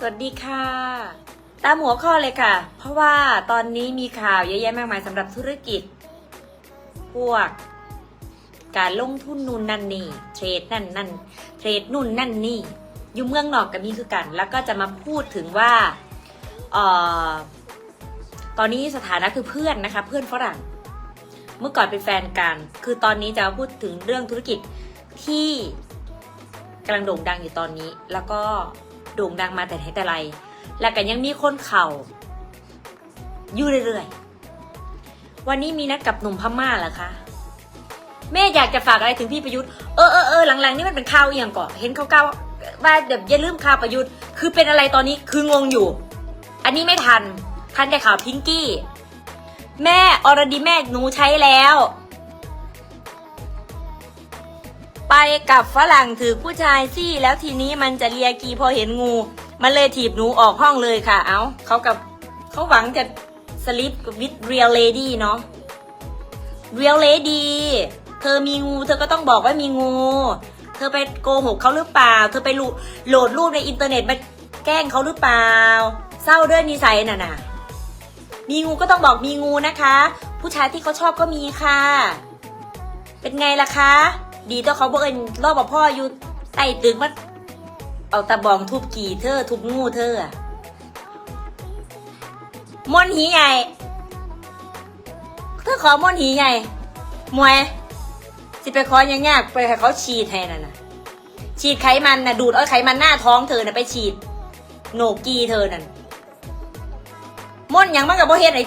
สวัสดีค่ะ ตามหัวข้อเลยค่ะ เพราะว่าตอนนี้มีข่าวเยอะแยะมากมายสำหรับธุรกิจ พวก การลงทุนนู่นนั่นนี่ เทรดนั่นนั่นเทรดนู่นนั่นนี่ อยู่เมืองนอกกับมีคือกัน แล้วก็จะมาพูดถึงว่าเอ่อตอนนี้สถานะคือเพื่อนนะคะ เพื่อนฝรั่ง เมื่อก่อนเป็นแฟนกัน คือตอนนี้จะมาพูดถึงเรื่องธุรกิจที่กำลังโด่งดังอยู่ตอนนี้ แล้วก็ โด่งดังมาแต่ไหนแต่ไร แล้วก็ยังมีคนเข่าอยู่เรื่อยๆ วันนี้มีนัดกับหนุ่มพม่าเหรอคะ แม่อยากจะฝากอะไรถึงพี่ประยุทธ์ เออเออเออหลังๆ นี่มันเป็นข่าวเอหย่างก่อนเห็นเขาเก้าวๆว่าเดี๋ยวอย่าลืมข่าวประยุทธ์ คือเป็นอะไรตอนนี้คืองงอยู่ อันนี้ไม่ทัน ทันแต่ข่าวพิงกี้ แม่อรดีแม่หนูใช้แล้ว ไปกับฝรั่งถือผู้ชายซี่แล้วทีนี้มันจะเลียกีพอเห็นงู มันเลยถีบหนูออกห้องเลยค่ะ เอาเขากับเขาหวังจะสลิปวิดเรียลเลดี้เนาะเรียลเลดี้เธอมีงู เธอก็ต้องบอกว่ามีงู เธอไปโกหกเขาหรือเปล่า เธอไปโหลดรูปในอินเทอร์เน็ตมาแกล้งเขาหรือเปล่า เศร้าด้วยนิสัยน่ะน่ะมีงูก็ต้องบอกมีงูนะคะ ผู้ชายที่เขาชอบก็มีค่ะ เป็นไงล่ะคะ ดีตัวเขาบอกเอินรอบพ่ออยู่ใต้ตึกมาเอาตะบองทุบกี่เธอทุบงูเธออะมอนหีใหญ่ เธอขอมอนหีใหญ่ มวย สิไปขอยังยากไปให้เขาฉีดแทนน่ะนะฉีดไขมันน่ะดูดเอาไขมันหน้าท้องเธอน่ะไปฉีด โหนกกีเธอนั่นม่อนยังมากกับบ่เฮ็ดไอ้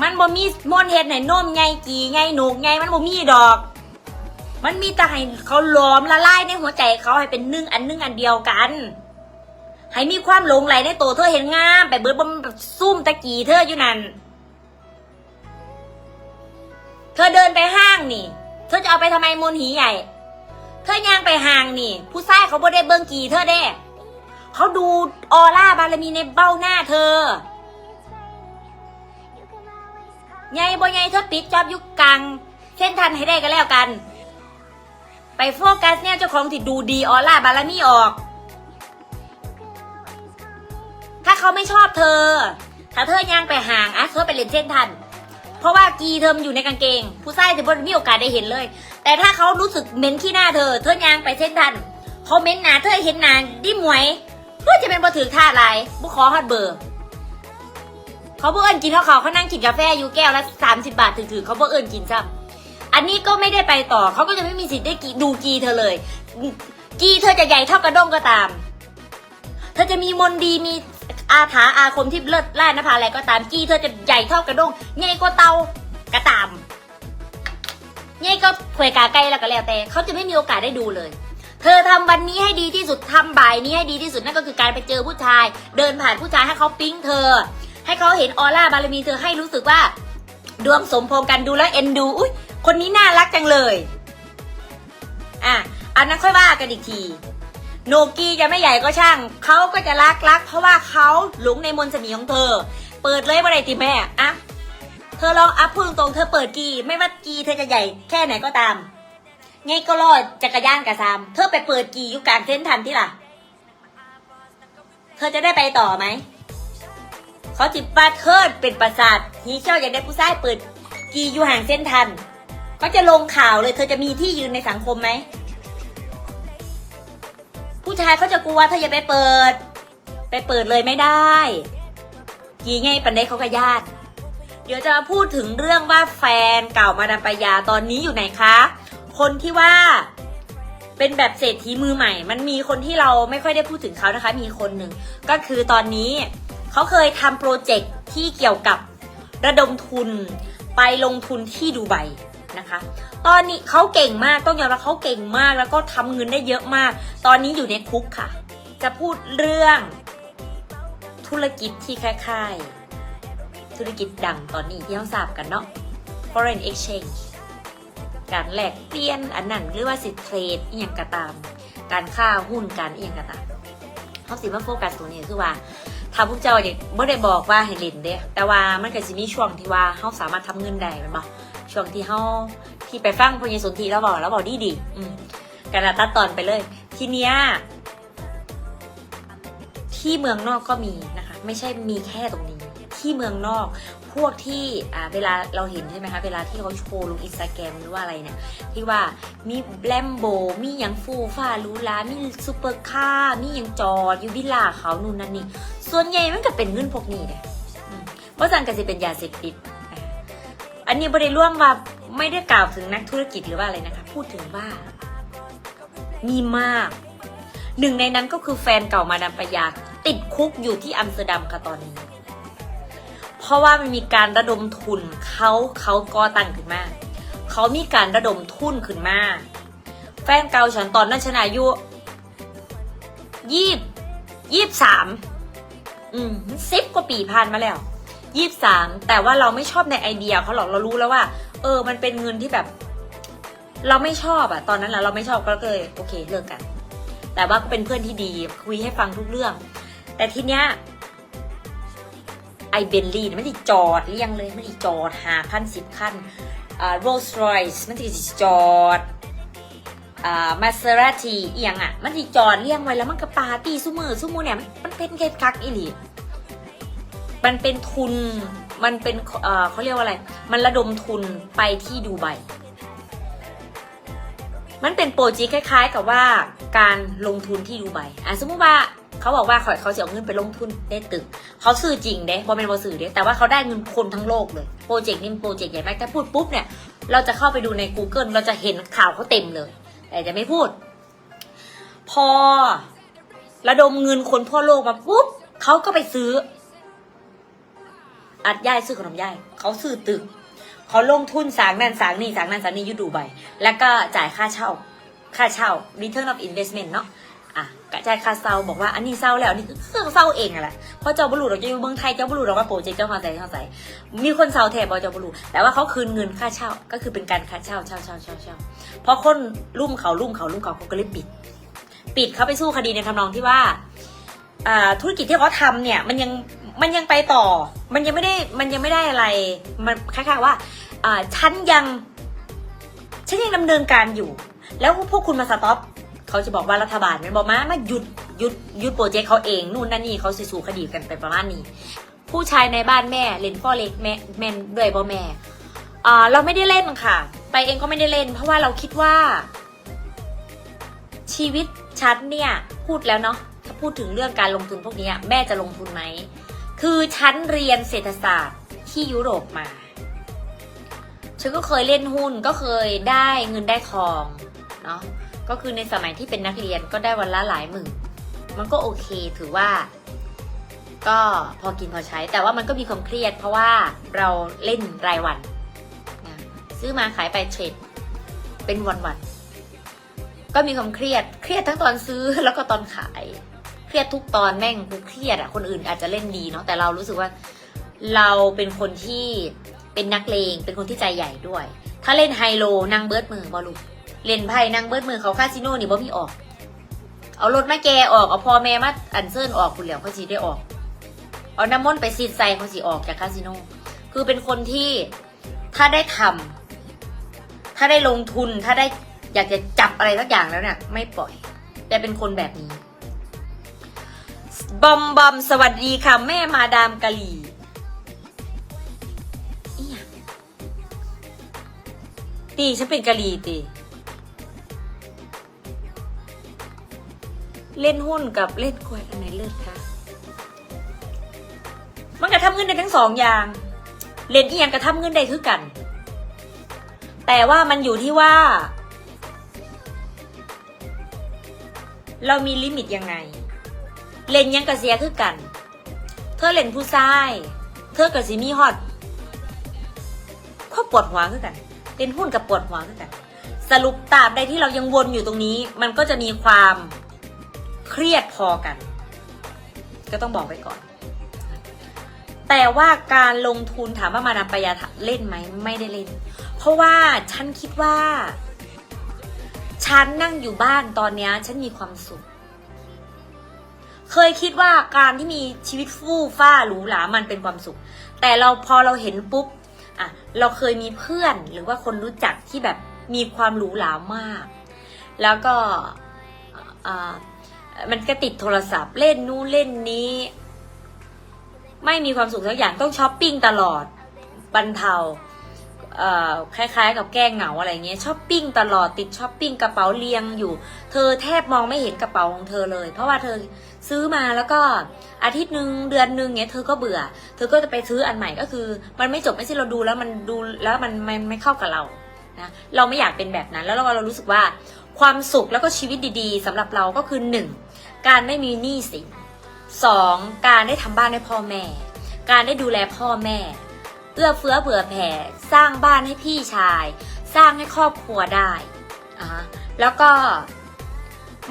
มันบ่มีมอนเฮ็ดไหนนมไงกี่ไงหนูกไงมันบ่มีดอก มันมีแต่ให้เขาหลอมละลายในหัวใจเขาให้เป็นนึ่งอันนึ่งอันเดียวกัน ให้มีความหลงไหลในตัวเธอเห็นงามไปเบิดบ่มันซุ่มตะกี้เธออยู่นั่นเธอเดินไปห้างนี่ เธอจะเอาไปทำไมมนหีใหญ่ เธอย่างไปห้างนี่ ผู้ชายเขาบ่ได้เบิ่งกี่เธอเด้ เขาดูออร่าบารมีในเบ้าหน้าเธอ ไงบ่ไงเธอปิดจอบยุกกลางเส้นทันให้ได้ก็แล้วกัน ไปโฟกัสเนี่ยเจ้าของที่ดูดีออร่าบารมีออก ถ้าเขาไม่ชอบเธอ ถ้าเธอย่างไปห่างอะเธอไปเล่นเส้นทัน เพราะว่ากีเธอมันอยู่ในกางเกง ผู้ชายจะบ่มีโอกาสได้เห็นเลย แต่ถ้าเขารู้สึกเม็นขี้หน้าเธอ เธอย่างไปเส้นทันเขาเม็นหนาเธอเห็นหนาดิมวยเพื่อจะเป็นบ่ถือท่าอะไรบุขอฮอดเบอร์ เขาบอกเอิญกินข้าวเขาเขานั่งกินกาแฟอยู่แก้วละสามสิบาทถือๆเขาบอกเอิญกินซ้ำอันนี้ก็ไม่ได้ไปต่อเขาก็จะไม่มีสิทธิ์ได้กีดูกีเธอเลย กีเธอจะใหญ่เท่ากระด้งก็ตาม เธอจะมีมนดีมีอาถาอาคมที่เลิศล่านภาอะไรก็ตามกีเธอจะใหญ่เท่ากระด้งใหญ่กว่าเตากระตามใหญ่ก็เผยกาไกลแล้วก็แล้วแต่เขาจะไม่มีโอกาสได้ดูเลยเธอทำวันนี้ให้ดีที่สุดทำบ่ายนี้ให้ดีที่สุดนั่นก็คือการไปเจอผู้ชาย เดินผ่านผู้ชายให้เขาปิ๊งเธอ ให้เขาเห็นออร่าบารมีเธอให้รู้สึกว่า ดวงสมพงษ์กันดูแล้วเอ็นดู อุ้ยคนนี้น่ารักจังเลย อะ อันนั้นค่อยว่ากันอีกที โนกี้จะไม่ใหญ่ก็ช่าง เขาก็จะรักรัก เพราะว่าเขาหลงในมนต์เสน่ห์ของเธอ เปิดเลยว่าไรติแม่อะเธอลองอัพพูดตรงเธอเปิดกี ไม่ว่ากีเธอจะใหญ่แค่ไหนก็ตามไงก็รอดจักรยานกับซามเธอไปเปิดกีอยู่กลางเส้นทันที่ล่ะ เธอจะได้ไปต่อไหม เขาจิบปาเทิดเป็นประสาทฮีเช่าอยากได้ผู้ชายเปิด กีอยู่ห่างเส้นทันเขาจะลงข่าวเลยเธอจะมีที่ยืนในสังคมไหม ผู้ชายเขาจะกลัวเธออย่าไปเปิด ไปเปิดเลยไม่ได้ กีไงปันได้เขาก็ญาติ เดี๋ยวจะมาพูดถึงเรื่องว่าแฟนเก่ามาดามปยาตอนนี้อยู่ไหนคะ คนที่ว่าเป็นแบบเศรษฐีมือใหม่ มันมีคนที่เราไม่ค่อยได้พูดถึงเขานะคะ มีคนหนึ่ง ก็คือตอนนี้ เขาเคยทำโปรเจกต์ที่เกี่ยวกับระดมทุนไปลงทุนที่ดูไบนะคะ ตอนนี้เขาเก่งมากต้องยอมรับเขาเก่งมากแล้วก็ทำเงินได้เยอะมาก ตอนนี้อยู่ในคุกค่ะ จะพูดเรื่องธุรกิจที่คล้ายๆ ธุรกิจดังตอนนี้ที่เราทราบกันเนาะ foreign exchange การแลกเปลี่ยนอันนั้นหรือว่าสิทธิเทรดอีหยังก็ตาม การค่าหุ้นการอีหยังก็ตามเขาสิมาโฟกัสตรงนี้คือว่า ถ้าพวกเจ้าเด็กไม่ได้บอกว่าให้เล่นเด้แต่ว่ามันก็จะมีช่วงที่ว่าเขาสามารถทำเงินได้แมันบ่ช่วงที่เขาที่ไปฟังพญสุนทีแล้วบอกแล้วบอกดีดีอืมกาตัดตอนไปเลยททีเนี้ยที่เมืองนอกก็มีนะคะ ไม่ใช่มีแค่ตรงนี้ ที่เมืองนอก พวกที่อ่าเวลาเราเห็นใช่ไหมคะ เวลาที่เขาโชว์ลงอินสตาแกรมหรือว่าอะไรเนี่ย ที่ว่ามีแลมโบ มีอย่างฟูฟ้ารูหรามีซูเปอร์คาร์ มีอย่างจอดอยู่วิลล่าเขานู่นนั่นนี่ ส่วนใหญ่มันก็เป็นเงินพวกนี้แหละอืมเพราะสั่นก็จะเป็นยาเสพติด อันนี้บริร่วมว่าไม่ได้กล่าวถึงนักธุรกิจหรือว่าอะไรนะคะ พูดถึงว่า มีมาก หนึ่งในนั้นก็คือแฟนเก่ามาดามปยาติดคุกอยู่ที่อัมสเตอร์ดัมค่ะตอนนี้ ราะว่ามันมีการระดมทุนเขาเขาก่อตั้งขึ้นมาเขามีการระดมทุนขึ้นมา แฟนเก่าฉันตอนนั้นฉันอายุยี่ยี่สามอืมสิบกว่าปีผ่านมาแล้วยี่สามแต่ว่าเราไม่ชอบในไอเดียเขาหรอกเรารู้แล้วว่า เออ มันเป็นเงินที่แบบ เราไม่ชอบอะตอนนั้นนะเราไม่ชอบก็เลยโอเคเลิกกัน แต่ว่าก็เป็นเพื่อนที่ดีคุยให้ฟังทุกเรื่อง แต่ทีเนี้ย ไอเบนลีมันจะจอดเรียงเลย มันจะจอดหาพันสิบขั้นอ่าโรลส์รอยส์มันจะจอดอ่ามาเซราทีเอียงอะ มันจะจอดเรียงไว้แล้วมันก็ปาร์ตี้ซุมือซุมือเนี่ยมันมันเป็นเคคักอีหลีมันเป็นทุนมันเป็นเอ่อเขาเรียกว่าอะไร มันระดมทุนไปที่ดูไบมันเป็นโปรเจกต์คล้าย ๆ กับว่าการลงทุนที่ดูไบอะสมมติว่า เขาบอกว่าเขาเขาจะเอาเงินไปลงทุนได้ตึก เขาซื้อจริงเด้บอเป็นบอซื้อเด้แต่ว่าเขาได้เงินคนทั้งโลกเลย โปรเจกต์นี้โปรเจกต์ใหญ่มากแต่พูดปุ๊บเนี่ย เราจะเข้าไปดูใน Google เราจะเห็นข่าวเขาเต็มเลย แต่จะไม่พูด พอ ระดมเงินคนทั่วโลกมาปุ๊บเขาก็ไปซื้อ อัดย่ายซื้อขนมย่ายเขาซื้อตึกเขาลงทุนสางนั่นสางนี่สางนั่นสางนี่อยูดูไบแล้วก็จ่ายค่าเช่า ค่าเช่า return of investment เนาะ กระจายค่าเซาบอกว่าอันนี้เซาแล้วนี่คือเครื่องเซาเองอะแหละเพราะเจ้าบุรูเราจะอยู่เมืองไทยเจ้าบุรูเราว่าโปรเจกต์เจ้ามาใส่เจ้าใส่มีคนเซาแทบบอเจ้าบุรูแต่ว่าเขาคืนเงินค่าเช่า ก็คือเป็นการค่าเช่าเช่าเช่าเช่าเช่าเพราะคนรุ่มเขารุ่มเขารุ่มเขาเขาก็เลยปิด ปิดเขาไปสู้คดีในทำนองที่ว่าธุรกิจที่เขาทำเนี่ยมันยังมันยังไปต่อ มันยังไม่ได้มันยังไม่ได้อะไร มันคล้ายๆว่าอ่าฉันยังฉันยังดำเนินการอยู่ แล้วพวกคุณมาสต็อป เขาจะบอกว่ารัฐบาลมันบอกมามาหยุดหยุดหยุดโปรเจกต์เขาเองนู่นนั่นนี่เขาสิสู่คดีกันไปประมาณนี้ ผู้ชายในบ้านแม่เล่นฟอเล็กแม่แม่นด้วยบ่แม่อ่าเราไม่ได้เล่นค่ะ ไปเองก็ไม่ได้เล่น เพราะว่าเราคิดว่า ชีวิตชัดเนี่ยพูดแล้วเนาะถ้าพูดถึงเรื่องการลงทุนพวกนี้แม่จะลงทุนไหมคือฉันเรียนเศรษฐศาสตร์ที่ยุโรปมาฉันก็เคยเล่นหุ้นก็เคยได้เงินได้ทองเนาะ ก็คือในสมัยที่เป็นนักเรียนก็ได้วันละหลายหมื่น มันก็โอเคถือว่า ก็พอกินพอใช้ แต่ว่ามันก็มีความเครียด เพราะว่าเราเล่นรายวันนะซื้อมาขายไปเทรดเป็นวันๆก็มีความเครียด เครียดทั้งตอนซื้อแล้วก็ตอนขาย เครียดทุกตอนแม่งกูเครียดอะคนอื่นอาจจะเล่นดีเนาะแต่เรารู้สึกว่า เราเป็นคนที่เป็นนักเลงเป็นคนที่ใจใหญ่ด้วย ถ้าเล่นไฮโลนั่งเบิร์ดมือบอลู เล่นไพ่นั่งเบิดมือเขาคาสิโนนี่บ่มีออก เอารถมาแกออก เอาพ่อแม่มาอันเซินออกคุณเหลียวเขาสีได้ออก เอาน้ำมนต์ไปซีดใส่เขาสีออกจากคาสิโน คือเป็นคนที่ถ้าได้ทำถ้าได้ลงทุนถ้าได้อยากจะจับอะไรสักอย่างแล้วเนี่ยไม่ปล่อย แต่เป็นคนแบบนี้ บอมบอมสวัสดีค่ะ แม่มาดามกะหรี่ตีฉันเป็นกะหรี่ตี เล่นหุ้นกับเล่นกล้วยอันไหนเลิศคะมันกระทำเงินได้ทั้งสองอย่าง เล่นอีหยังกระทำเงินได้คือกัน แต่ว่ามันอยู่ที่ว่า เรามีลิมิตยังไง เล่นหยังกระเสียคือกัน เธอเล่นผู้ชาย เธอกับสิมีฮอตก็ปวดหัวคือกัน เล่นหุ้นกับปวดหัวคือกัน สรุปตราบใดที่เรายังวนอยู่ตรงนี้ มันก็จะมีความ เครียดพอกัน ก็ต้องบอกไว้ก่อน แต่ว่าการลงทุนถามว่ามาดามปยาเล่นไหมไม่ได้เล่น เพราะว่าฉันคิดว่า ฉันนั่งอยู่บ้านตอนนี้ฉันมีความสุข เคยคิดว่าการที่มีชีวิตฟู่ฟ้าหรูหรามันเป็นความสุข แต่เราพอเราเห็นปุ๊บอะเราเคยมีเพื่อนหรือว่าคนรู้จักที่แบบมีความหรูหรามาก แล้วก็อ่า มันก็ติดโทรศัพท์เล่นนู่นเล่นนี้ ไม่มีความสุขสักอย่างต้องช้อปปิ้งตลอดบรรเทาเคล้ายๆ กับแก้เหงาอะไรเงี้ยช้อปปิ้งตลอดติดช้อปปิ้งกระเป๋าเรียงอยู่ เธอแทบมองไม่เห็นกระเป๋าของเธอเลย เพราะว่าเธอซื้อมาแล้วก็อาทิตย์หนึ่งเดือนหนึ่งเงี้ยเธอก็เบื่อ เธอก็จะไปซื้ออันใหม่ก็คือ มันไม่จบไม่ใช่เราดูแล้วมันดูแล้วมันมันไม่เข้ากับเรานะเราไม่อยากเป็นแบบนั้นแล้วเราเรารู้สึกว่าความสุขแล้วก็ชีวิตดีๆสำหรับเราก็คือหนึ่ง การไม่มีหนี้สินสองการได้ทำบ้านให้พ่อแม่ การได้ดูแลพ่อแม่เอื้อเฟื้อเผื่อแผ่ สร้างบ้านให้พี่ชาย สร้างให้ครอบครัวได้อ่าแล้วก็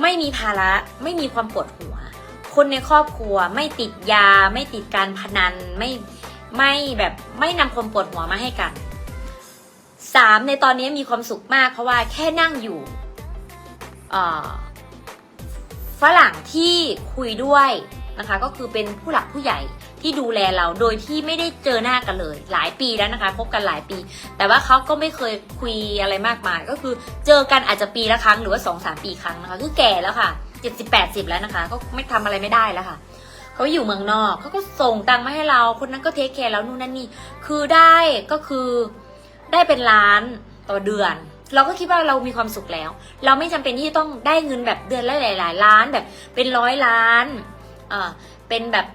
ไม่มีภาระไม่มีความปวดหัว คนในครอบครัวไม่ติดยา ไม่ติดการพนันไม่ไม่แบบไม่นำความปวดหัวมาให้กันสามในตอนนี้มีความสุขมากเพราะว่าแค่นั่งอยู่อ่า ฝรั่งที่คุยด้วยนะคะ ก็คือเป็นผู้หลักผู้ใหญ่ที่ดูแลเราโดยที่ไม่ได้เจอหน้ากันเลย หลายปีแล้วนะคะคบกันหลายปี แต่ว่าเขาก็ไม่เคยคุยอะไรมากมาย ก็คือเจอกันอาจจะปีละครั้งหรือว่าสองสามปีครั้งนะคะ คือแก่แล้วค่ะเจ็ดสิบแปดสิบแล้วนะคะ ก็ไม่ทำอะไรไม่ได้แล้วค่ะเขาอยู่เมืองนอกเขาก็ส่งตังค์มาให้เราคนนั้นก็เทคแคร์แล้วนู่นนั่นนี่คือได้ก็คือได้เป็นล้านต่อเดือน เราก็คิดว่าเรามีความสุขแล้ว เราไม่จำเป็นที่จะต้องได้เงินแบบเดือนละหลาย ๆ ล้านแบบเป็นร้อยล้านอ่าเป็นแบบ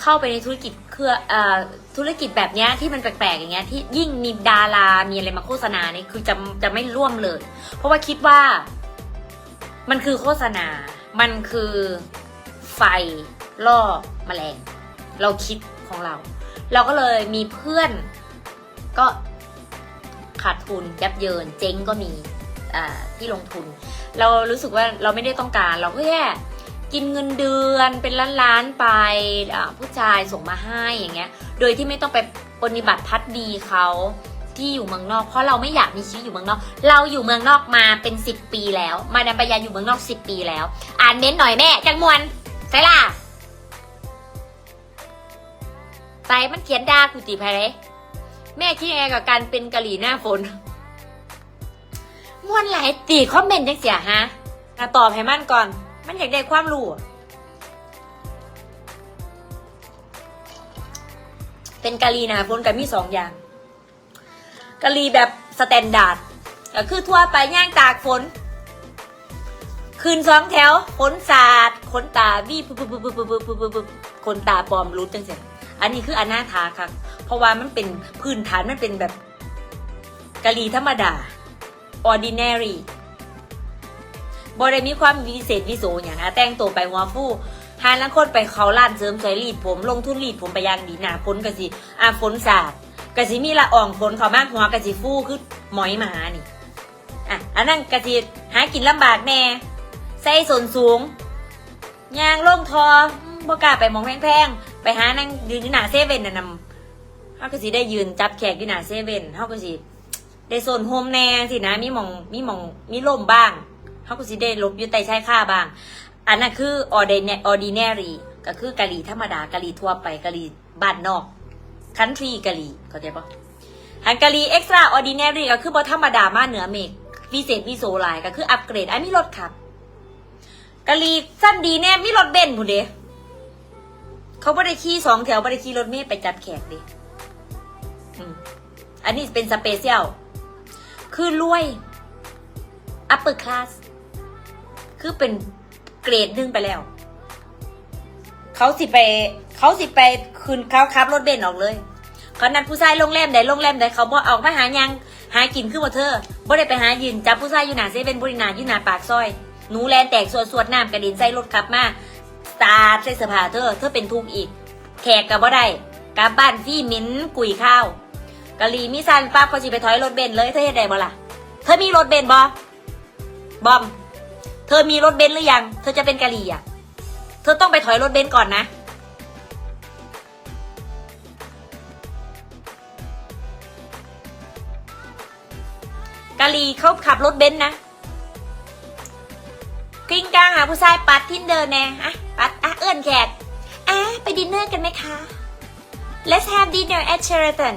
เข้าไปในธุรกิจเครือเอ่อธุรกิจแบบเนี้ยที่มันแปลกๆอย่างเงี้ยที่ยิ่งมีดารามีอะไรมาโฆษณาเนี่ยคือจะจะไม่ร่วมเลย เพราะว่าคิดว่า มันคือโฆษณา มันคือไฟล่อแมลง เราคิดของเรา เราก็เลยมีเพื่อนก็ ขาดทุนยับเยิน เจ๊งก็มีที่ลงทุน เรารู้สึกว่าเราไม่ได้ต้องการ เราก็แค่กินเงินเดือนเป็นล้านๆไปผู้ชายส่งมาให้อย่างเงี้ย โดยที่ไม่ต้องไปปฏิบัติพัดดีเขาที่อยู่เมืองนอก เพราะเราไม่อยากมีชีวิตอยู่เมืองนอก เราอยู่เมืองนอกมาเป็นสิบปีแล้ว มาดามปยาอยู่เมืองนอกสิบปีแล้ว อ่านเม้นต์หน่อยแม่ จังมวนใช่ล่ะใส่มันเขียนดาคุติภัยเลย แม่ขี้แอกับการเป็นกะหรี่หน้าฝนมวนหลายตีคอมเมนต์ยังเสียฮะมาตอบให้มันก่อน มันอยากได้ความรู้ เป็นกะหรี่หน้าฝนกับมีสองอย่างกะหรี่แบบสแตนดาร์ดก็คือทั่วไปย่างตากฝนคืนสองแถวขนสาดขนตาบี้ปุ๊บปุ๊บปุ๊บปุ๊บปุ๊บปุ๊บขนตาปลอมรูดจังเสียอันนี้คืออนาถาค่ะ ราะว่ามันเป็นพื้นฐานมันเป็นแบบกะหรี่ธรรมดา ordinary บได้มีความวิเศษวิโสอย่างนะแต่งตัวไปหัวฟู่หาลังคนไปเขาล้านเสริมสวยรีดผม ลงทุนรีดผมไปยางดีหนาฝนกะสิอาฝนสาดกะสิมีละอ่องฝนเขามากหัวกะสิฟู่คือหมอยหมานี่อะอันนั้นกะสิหากินลำบากแน่ใส่ส่วนสูงยางล่งทออืมบ่กล้าไปมองแพงๆไปหานั่งยืนหน้าเซเว่นน่ะนำ เขาก็สิได้ยืนจับแขกอยู่หน้าเซเว่นเขาก็สิได้โซนโฮมแน่สินะมีหมองมีหมองมีลมบ้างเขาก็สิได้ลบอยู่ใต้ชายค่าบ้าง อันนั้นคือ ordinary ordinary ก็คือกะหรี่ธรรมดากะหรี่ทั่วไปกะหรี่บ้านนอก country กะหรี่เข้าใจปะอันกะหรี่ extra ordinary ก็คือบ่ธรรมดามาเหนือเมฆวิเศษวิโสหลายก็คืออัปเกรดอันมีรถขับกะหรี่สั้นดีแน่มีรถเบนซ์ผู้เดเขาบ่ได้ขี่สองแถวบ่ได้ขี่รถเมล์ไปจัดแขกเดิ อืมอันนี้เป็นสเปเชียล คือรวย upper class คือเป็นเกรดหนึ่งไปแล้ว เขาสิไป เขาสิไปคืนเขาขับรถเบนซ์ออกเลยเขานัดผู้ชายโรงแรมใดโรงแรมใดเขาบอกออกมาหายัง หากินคือบ่เธอบ่ได้ไปหายืนจับผู้ชายอยู่หน้าเซเว่นบริณาอยู่หน้าปากซอย หนูแลนแตกสวดสวดน้ำกระเด็นใส่รถขับมาสาดใส่เสื้อผ้าเธอ เธอเป็นทุกข์อีก แขกกับบ่ได้กลับบ้านฟี่มิ้นกุยข้าว กะลีมิซันป้าเขาสิไปถอยรถเบนซ์เลยเธอเฮ็ดได้บ่ล่ะเธอมีรถเบนซ์บ่บอม เธอมีรถเบนซ์หรือยัง เธอจะเป็นกะหรี่อะ เธอต้องไปถอยรถเบนซ์ก่อนนะกะหรี่เขาขับรถเบนซ์นะกลิ้งกลางหาผู้ชายปัดทินเดินแน่อะปัดอะเอื้อนแขกอะไปดินเนอร์กันไหมคะ Let's have dinner at Sheraton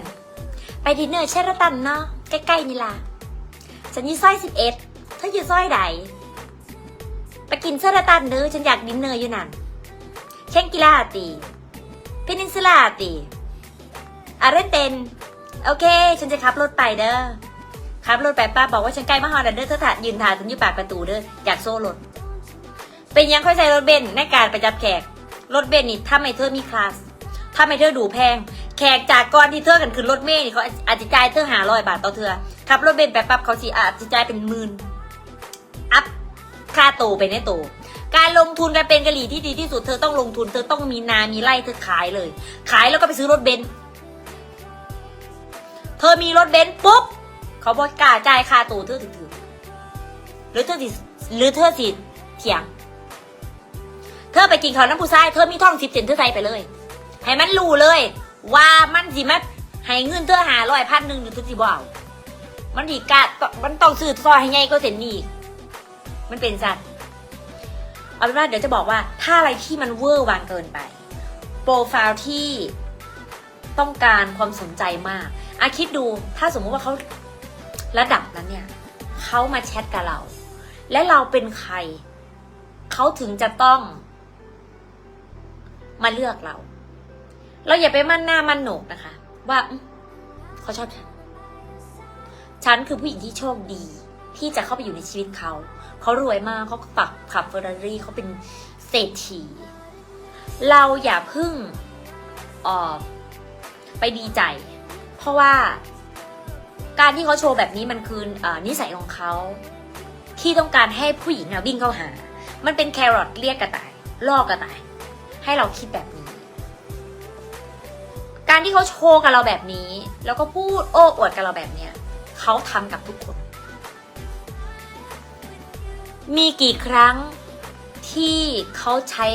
ไปดินเนอร์เชรตันเนาะใกล้ๆนี่ล่ะฉันยู่ซอยสิบเอ็ดเธออยู่ซอยใดไปกินเซอร์ตันเด้อฉันอยากดินเนอร์อยู่นั่นเช่นกีฬาตีเพนินซูลาตีอาเรนเตนโอเค ฉันจะขับรถไปเด้อขับรถไปป้าบอกว่าฉันใกล้มาฮอลแลนเด้อเธอถ่ายืนถ่ายฉันอยู่ปากประตูเด้ออยากโซ่รถเป็นยังค่อยใช้รถเบนซ์ในการไปจับแขกรถเบนซ์นี่ถ้าไม่เธอมีคลาสถ้าไม่เธอดูแพง แขกจากก่อนที่เธอกันขึ้นรถเมล์นี่เขาอาจจะจ่ายเธอหาร้อยบาทต่อเธอขับรถเบนซ์ไปปั๊บเขาสิอาจจะจ่ายเป็นหมื่นอัพค่าโตไปในโต การลงทุนการเป็นกะหรี่ที่ดีที่สุดเธอต้องลงทุน เธอต้องมีนามีไร่เธอขายเลย ขายแล้วก็ไปซื้อรถเบนซ์เธอมีรถเบนซ์ปุ๊บเขาบอกกล้าจ่ายค่าตัวเธอถึงถึงหรือเธอสิหรือเธอสิเถียง เธอไปกินข้าวน้ำผู้ชายเธอมีท่องสิบเซนเธอใส่ไปเลยให้มันรู้เลย ว่ามันสิมาให้เงินเธอหาร้อยพันหนึ่งหรือเธอสิบ่เอามันดีกะมันต้องซื้อซอยให้ไงก็เสร็จนี่มันเป็นสัตว์เอาเป็นว่าเดี๋ยวจะบอกว่าถ้าอะไรที่มันเวอร์วางเกินไป โปรไฟล์ที่ต้องการความสนใจมากอาคิดดูถ้าสมมุติว่าเขาระดับนั้นเนี่ยเขามาแชทกับเรา และเราเป็นใคร เขาถึงจะต้องมาเลือกเรา เราอย่าไปมั่นหน้ามั่นโหนกนะคะ ว่าเขาชอบฉัน ฉันคือผู้หญิงที่โชคดี ที่จะเข้าไปอยู่ในชีวิตเขา เขารวยมากเขาปักขับเฟอร์รารี่เขาเป็นเศรษฐี เราอย่าพึ่งออไปดีใจ เพราะว่าการที่เขาโชว์แบบนี้มันคืออนิสัยของเขา ที่ต้องการให้ผู้หญิงอะวิ่งเข้าหา มันเป็นแครอทเรียกกระต่ายล่อกระต่าย ให้เราคิดแบบนี้ การที่เขาโชว์กับเราแบบนี้ แล้วก็พูดโอ้อวดกับเราแบบเนี้ยเขาทำกับทุกคน มีกี่ครั้งที่เขาใช้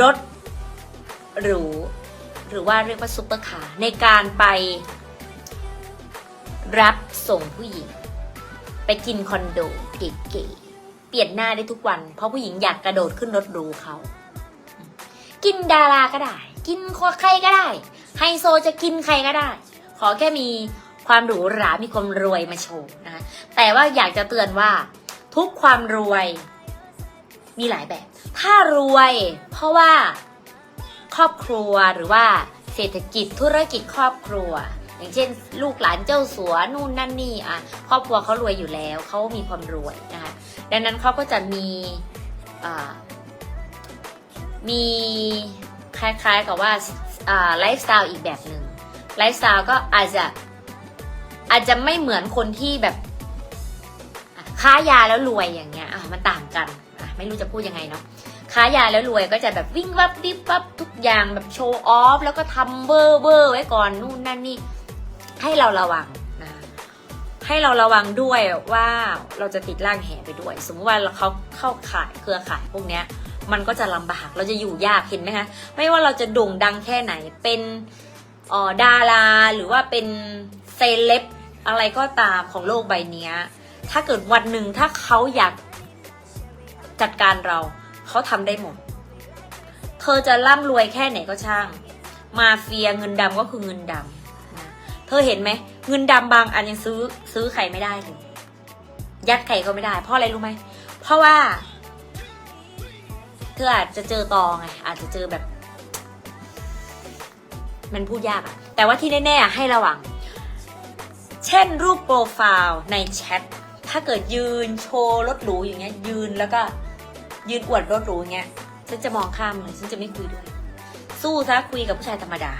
รถหรูหรือว่าเรียกว่าซุปเปอร์คาร์ในการไปรับส่งผู้หญิง ไปกินคอนโดเก๋ๆเปลี่ยนหน้าได้ทุกวัน เพราะผู้หญิงอยากกระโดดขึ้นรถหรูเขา กินดาราก็ได้ กินใครก็ได้ ไฮโซจะกินใครก็ได้ ขอแค่มีความหรูหรา มีความรวยมาโชว์นะแต่ว่าอยากจะเตือนว่าทุกความรวยมีหลายแบบ ถ้ารวยเพราะว่าครอบครัวหรือว่าเศรษฐกิจธุรกิจครอบครัว อย่างเช่น ลูกหลานเจ้าสัวนู่นนั่นนี่อะครอบครัวเขารวยอยู่แล้วเขามีความรวยนะคะดังนั้นเขาก็จะมีมีคล้ายๆกับว่า ไลฟ์สไตล์อีกแบบหนึ่งไลฟ์สไตล์ก็อาจจะอาจจะไม่เหมือนคนที่แบบค้ายาแล้วรวยอย่างเงี้ยอะมันต่างกันอะไม่รู้จะพูดยังไงเนาะค้ายาแล้วรวยก็จะแบบวิ่งวับวิบวับทุกอย่างแบบโชว์ออฟแล้วก็ทำเบอร์เบอร์ไว้ก่อนนู่นนั่นนี่ให้เราระวังนะให้เราระวังด้วยว่าเราจะติดร่างแห่ไปด้วย สมมติว่าเขาเข้าขายเครือข่ายพวกเนี้ย มันก็จะลำบากเราจะอยู่ยากเห็นไหมคะไม่ว่าเราจะโด่งดังแค่ไหนเป็นออดาราหรือว่าเป็นเซเลบอะไรก็ตามของโลกใบนี้ถ้าเกิดวันหนึ่งถ้าเขาอยากจัดการเรา เขาทำได้หมด เธอจะร่ำรวยแค่ไหนก็ช่าง มาเฟียเงินดำก็คือเงินดำนะเธอเห็นไหมเงินดำบางอันยังซื้อซื้อไข่ไม่ได้เลยยัดไข่ก็ไม่ได้ เพราะอะไรรู้ไหมเพราะว่า เธออาจจะเจอตองไงอาจจะเจอแบบ มันพูดยากอะแต่ว่าที่แน่ๆอะให้ระวัง เช่นรูปโปรไฟล์ในแชทถ้าเกิดยืนโชว์รถหรูอย่างเงี้ย ยืนแล้วก็ยืนอวดรถหรูอย่างเงี้ยฉันจะมองข้ามเลยฉันจะไม่คุยด้วย สู้ซะคุยกับผู้ชายธรรมดา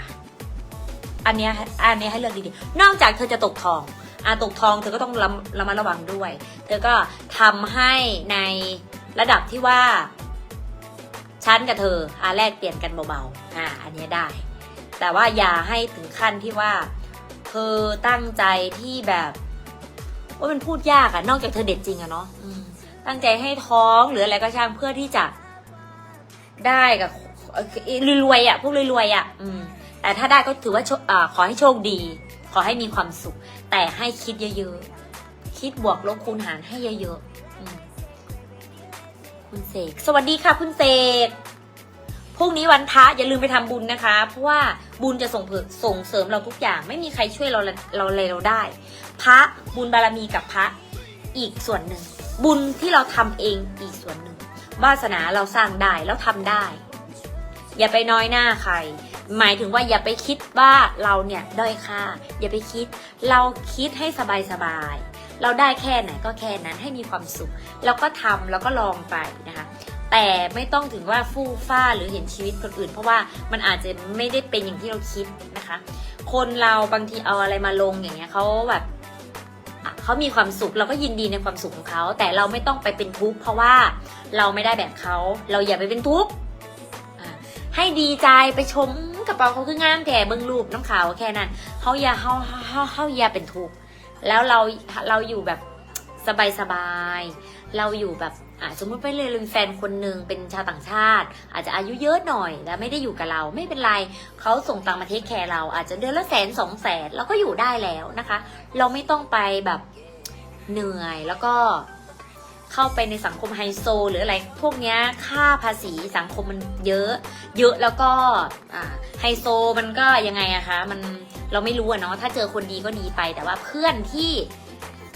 อันเนี้ยอันเนี้ยให้เลือกดีๆนอกจากเธอจะตกทองอะตกทองเธอก็ต้องระมระมัดระวังด้วย เธอก็ทำให้ในระดับที่ว่า ฉันกับเธออะแลกเปลี่ยนกันเบาๆอะอันนี้ได้ แต่ว่าอย่าให้ถึงขั้นที่ว่า เธอตั้งใจที่แบบว่ามันพูดยากอะนอกจากเธอเด็ดจริงอะเนาะตั้งใจให้ท้องหรืออะไรก็ช่างเพื่อที่จะได้กับรวยๆอะพวกรวยๆอะอืมแต่ถ้าได้ก็ถือว่าอขอให้โชคดี ขอให้มีความสุข แต่ให้คิดเยอะๆ คิดบวกลบคูณหารให้เยอะๆ คุณเสกสวัสดีค่ะคุณเสกพรุ่งนี้วันพระอย่าลืมไปทำบุญนะคะ เพราะว่าบุญจะส่งเส่งเสริมเราทุกอย่าง ไม่มีใครช่วยเราเราเลยเราได้ พระบุญบารมีกับพระอีกส่วนหนึ่ง บุญที่เราทำเองอีกส่วนหนึ่งวาสนาเราสร้างได้แล้วทำได้ อย่าไปน้อยหน้าใคร หมายถึงว่าอย่าไปคิดว่าเราเนี่ยด้อยค่า อย่าไปคิด เราคิดให้สบายสบาย เราได้แค่ไหนก็แค่นั้นให้มีความสุข แล้วก็ทำแล้วก็ลองไปนะคะแต่ไม่ต้องถึงว่าฟู่ฟ้าหรือเห็นชีวิตคนอื่น เพราะว่ามันอาจจะไม่ได้เป็นอย่างที่เราคิดนะคะ คนเราบางทีเอาอะไรมาลงอย่างเงี้ยเขาแบบเขามีความสุขเราก็ยินดีในความสุขของเขา แต่เราไม่ต้องไปเป็นทุกข์เพราะว่าเราไม่ได้แบบเขาเราอย่าไปเป็นทุกข์ให้ดีใจไปชมกระเป๋าเขาคืองามแก่เบิ้งรูปน้ำขาวแค่นั้นเขาอย่าเขาเขาเขาอย่าเป็นทุกข์ แล้วเราเราอยู่แบบสบายสบายๆ เราอยู่แบบอะสมมติไปเลยเป็นแฟนคนหนึ่งเป็นชาวต่างชาติ อาจจะอายุเยอะหน่อยแล้วไม่ได้อยู่กับเราไม่เป็นไรเขาส่งตังค์มาเทคแคร์เราอาจจะเดือนละแสนสองแสนเราก็อยู่ได้แล้วนะคะ เราไม่ต้องไปแบบเหนื่อยแล้วก็เข้าไปในสังคมไฮโซ หรืออะไรพวกเนี้ยค่าภาษีสังคมมันเยอะ เยอะแล้วก็ไฮโซมันก็ยังไงอะคะมัน เราไม่รู้อะเนาะถ้าเจอคนดีก็ดีไปแต่ว่าเพื่อนที่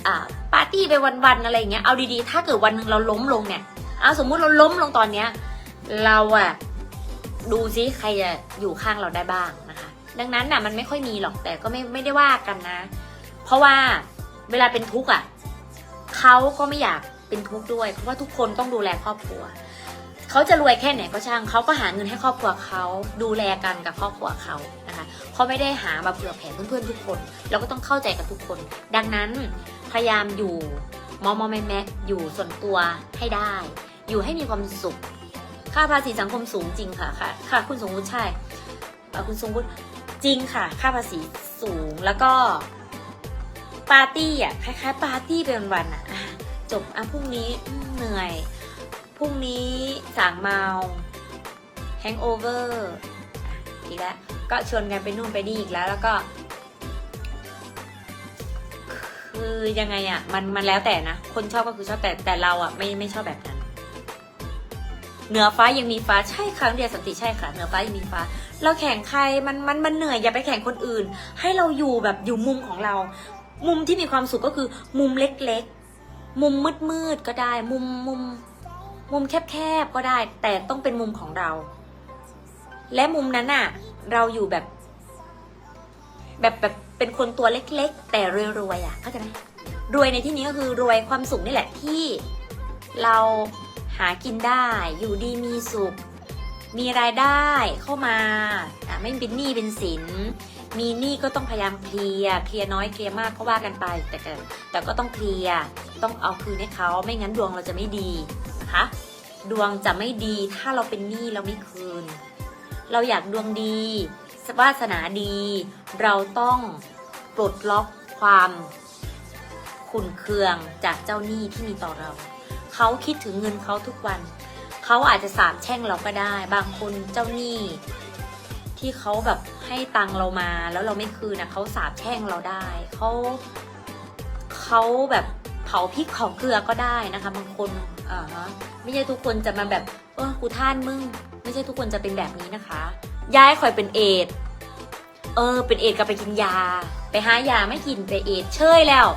อ่าปาร์ตี้ไปวันๆอะไรอย่างเงี้ยเอาดีๆ ถ้าเกิดวันหนึ่งเราล้มลงเนี่ยเอาสมมุติเราล้มลงตอนเนี้ยเราอะดูซิใครจะอยู่ข้างเราได้บ้างนะคะ ดังนั้นน่ะมันไม่ค่อยมีหรอกแต่ก็ไม่ไม่ได้ว่ากันนะ เพราะว่าเวลาเป็นทุกข์อะเขาก็ไม่อยากเป็นทุกข์ด้วย เพราะว่าทุกคนต้องดูแลครอบครัว เขาจะรวยแค่ไหนก็ช่างเขาก็หาเงินให้ครอบครัวเขาดูแลกันกับครอบครัวเขานะคะเขาไม่ได้หามาเผื่อแผ่เพื่อนๆทุกคน เราก็ต้องเข้าใจกับทุกคน ดังนั้นพยายามอยู่มอมอแมแมอยู่ส่วนตัวให้ได้ อยู่ให้มีความสุข ค่าภาษีสังคมสูงจริงค่ะค่ะค่ะคุณสงวุฒิใช่คุณสงวุฒิจริงค่ะ ค่าภาษีสูงแล้วก็ปาร์ตี้อะคล้ายๆปาร์ตี้เป็นวันๆอะจบอะพรุ่งนี้เหนื่อย พรุ่งนี้สางเมาแฮงโอเวอร์อีกแล้ว ก็ชวนกันไปนู่นไปนี่อีกแล้ว แล้วก็ คือยังไงอะ มันมันแล้วแต่นะ คนชอบก็คือชอบแต่แต่เราอะไม่ไม่ชอบแบบนั้น เหนือฟ้ายังมีฟ้าใช่ครั้งเดียวสันติใช่ค่ะ เหนือฟ้ายังมีฟ้า เราแข่งใครมันมันมันเหนื่อยอย่าไปแข่งคนอื่น ให้เราอยู่แบบอยู่มุมของเรา มุมที่มีความสุขก็คือ มุมเล็กๆมุมมืดๆก็ได้ มุมมุม มุมแคบๆก็ได้ แต่ต้องเป็นมุมของเรา และมุมนั้นน่ะ เราอยู่แบบ แบบแบบเป็นคนตัวเล็ก ๆ แต่รวยๆอะเข้าใจไหมรวยในที่นี้ก็คือรวยความสุขนี่แหละที่เราหากินได้ อยู่ดีมีสุข มีรายได้เข้ามาไม่เป็นหนี้เป็นสิน มีหนี้ก็ต้องพยายามเคลียร์เคลียร์น้อยเคลียร์มากก็ว่ากันไป แต่แต่ก็ต้องเคลียร์ต้องเอาคืนให้เขาไม่งั้นดวงเราจะไม่ดี นะคะ ดวงจะไม่ดีถ้าเราเป็นหนี้เราไม่คืน เราอยากดวงดีวาสนาดี เราต้องปลดล็อกความขุนเคืองจากเจ้าหนี้ที่มีต่อเรา เขาคิดถึงเงินเขาทุกวัน เขาอาจจะสาบแช่งเราก็ได้ บางคนเจ้าหนี้ที่เขาแบบให้ตังเรามาแล้วเราไม่คืนนะเขาสาบแช่งเราได้เขาเขาแบบเผาพริกเผาเกลือก็ได้นะคะ บางคน อ่าฮะไม่ใช่ทุกคนจะมาแบบเออกูท่านมึง ไม่ใช่ทุกคนจะเป็นแบบนี้นะคะย้ายคอยเป็นเอดเออ เป็นเอดก็ไปกินยา ไปหายาไม่กินไปเอดเชยแล้ว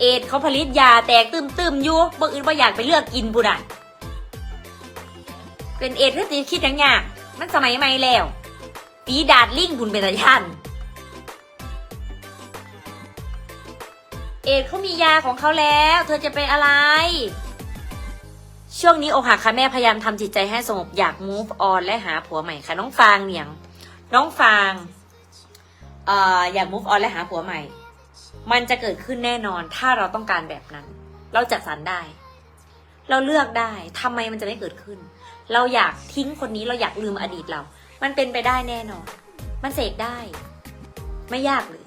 เอดเขาผลิตยาแตกตึมๆอยู่บางอื่นว่าอยากไปเลือกกินบุระเป็นเอดส์ก็จะคิดอย่างเงี้ยมันสมัยใหม่แล้วปีดาดลิงบุญเป็นตายัน เอดเขามียาของเขาแล้ว เธอจะเป็นอะไร ช่วงนี้อกหักค่ะแม่พยายามทำจิตใจให้สงบอยาก move on และหาผัวใหม่ค่ะ น้องฟางเนี่ยงน้องฟางเอ่ออยาก move on และหาผัวใหม่ มันจะเกิดขึ้นแน่นอนถ้าเราต้องการแบบนั้น เราจัดสรรได้ เราเลือกได้ทำไมมันจะไม่เกิดขึ้น เราอยากทิ้งคนนี้เราอยากลืมอดีตเรา มันเป็นไปได้แน่นอน มันเสกได้ ไม่ยากเลย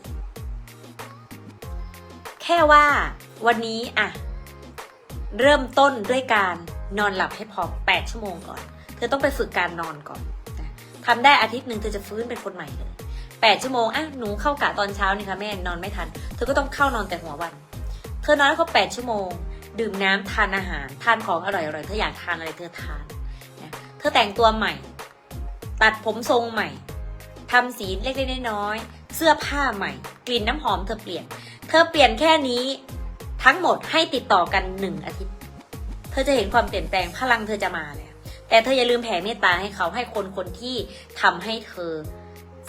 แค่ว่าวันนี้อะเริ่มต้นด้วยการนอนหลับให้พอ 8 ชั่วโมงก่อน เธอต้องไปฝึกการนอนก่อนนะทำได้อาทิตย์หนึ่งเธอจะฟื้นเป็นคนใหม่เลย 8 ชั่วโมงอะหนูเข้ากะตอนเช้านี่ค่ะแม่นอนไม่ทัน เธอก็ต้องเข้านอนแต่หัววัน เธอนอนให้ครบ8ชั่วโมง ดื่มน้ำทานอาหาร ทานของอร่อยๆ เธออยากทานอะไรเธอทานนะเธอแต่งตัวใหม่ ตัดผมทรงใหม่ทำสีเล็กๆน้อยๆเสื้อผ้าใหม่ กลิ่นน้ำหอมเธอเปลี่ยน เธอเปลี่ยนแค่นี้ทั้งหมดให้ติดต่อกันหนึ่งอาทิตย์ เธอจะเห็นความเปลี่ยนแปลงพลังเธอจะมาแล้วแต่เธออย่าลืมแผ่เมตตาให้เขาให้คนคนที่ทำให้เธอ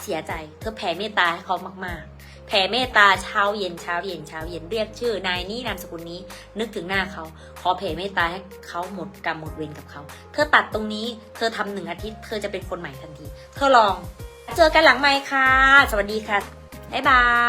เสียใจ เธอแผ่เมตตาให้เขามาก ๆ แผ่เมตตาเช้าเย็นเช้าเย็นเช้าเย็นเรียกชื่อนายนี้นามสกุลนี้ นึกถึงหน้าเขา ขอแผ่เมตตาให้เขาหมดกรรมหมดเวรกับเขา เธอตัดตรงนี้ เธอทำหนึ่งอาทิตย์ เธอจะเป็นคนใหม่ทันที เธอลอง เจอกันหลังไมค์ค่ะ สวัสดีค่ะ บ๊ายบาย